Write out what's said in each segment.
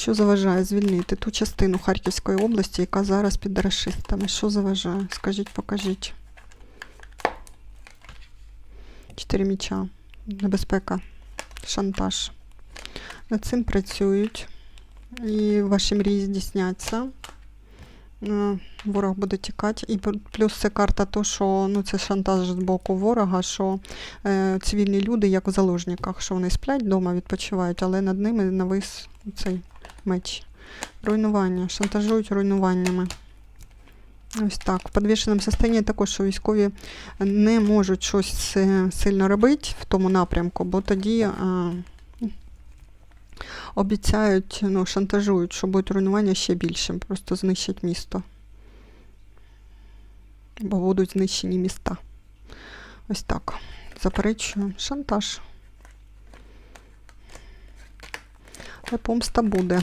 Що заважає звільнити ту частину Харківської області, яка зараз під рашистами? Що заважає? Скажіть, покажіть. Чотири міча. Небезпека. Шантаж. Над цим працюють. І ваші мрії здійсняться. Е, Ворог буде тікати. І плюс це карта то, що ну, це шантаж з боку ворога, що е, цивільні люди, як в заложниках, що вони сплять вдома, відпочивають, але над ними навис цей меч. Руйнування. Шантажують руйнуваннями. Ось так. В підвішеному стані також, що військові не можуть щось сильно робити в тому напрямку, бо тоді е, обіцяють, ну, шантажують, що будуть руйнування ще більше, просто знищать місто. Бо будуть знищені міста. Ось так. Заперечую. Шантаж. Але помста буде.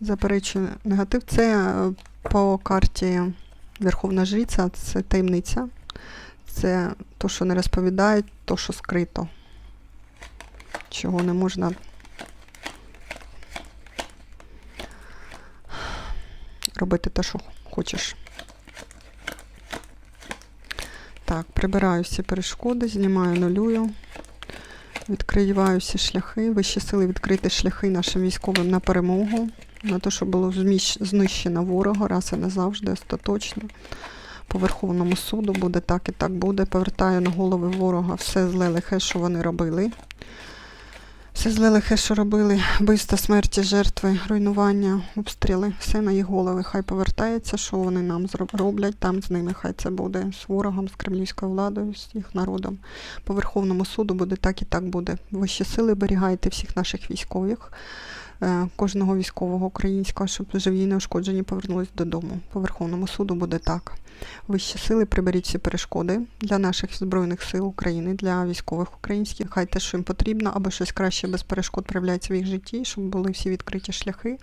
Заперечую негатив. Це е, по карті Верховна Жриця, це таємниця. Це то, що не розповідають, то, що скрито. Чого не можна робити те, що хочеш. Так, прибираю всі перешкоди, знімаю нулюю. Відкриваю всі шляхи. Вищі сили відкрити шляхи нашим військовим на перемогу, на те, що було знищено ворога раз і назавжди, остаточно. По Верховному суду буде так і так буде. Повертаю на голови ворога все зле лихе, що вони робили. Все зле лихе, що робили, вбивства, смерті, жертви, руйнування, обстріли, все на їх голови. Хай повертається, що вони нам роблять, там з ними хай це буде з ворогом, з кремлівською владою, з їх народом. По Верховному суду буде так і так буде. Вищі сили берігайте всіх наших військових, кожного військового українського, щоб живі і неушкоджені повернулись додому. По Верховному суду буде так. Вищі сили приберіть всі перешкоди для наших збройних сил України, для військових українських. Хай те, що їм потрібно, або щось краще без перешкод проявляється в їх житті, щоб були всі відкриті шляхи,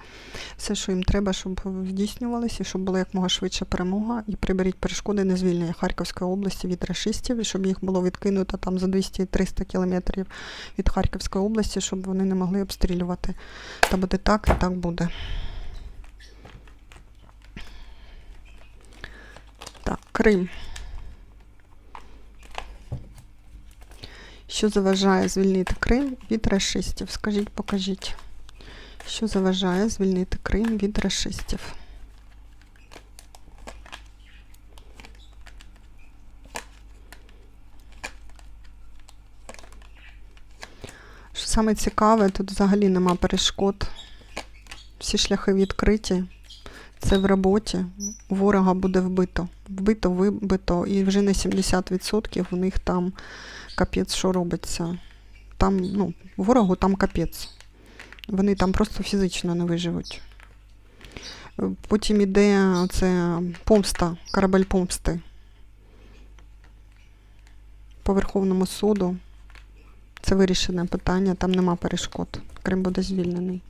все, що їм треба, щоб здійснювалося, і щоб була якмога швидше перемога. І приберіть перешкоди на звільнення Харківської області від рашистів, щоб їх було відкинуто там за 200-300 кілометрів від Харківської області, щоб вони не могли обстрілювати. Та буде так, і так буде. Так, Крим. Що заважає звільнити Крим від рашистів? Скажіть, покажіть. Що заважає звільнити Крим від рашистів? Саме цікаве, тут взагалі нема перешкод. Всі шляхи відкриті. Це в роботі. Ворога буде вбито. Вбито, вибито, і вже на 70% у них там капець, що робиться. Там, ну, ворогу там капець. Вони там просто фізично не виживуть. Потім іде це помста, корабель помсти. По Верховному суду. Це вирішене питання, там нема перешкод. Крим буде звільнений.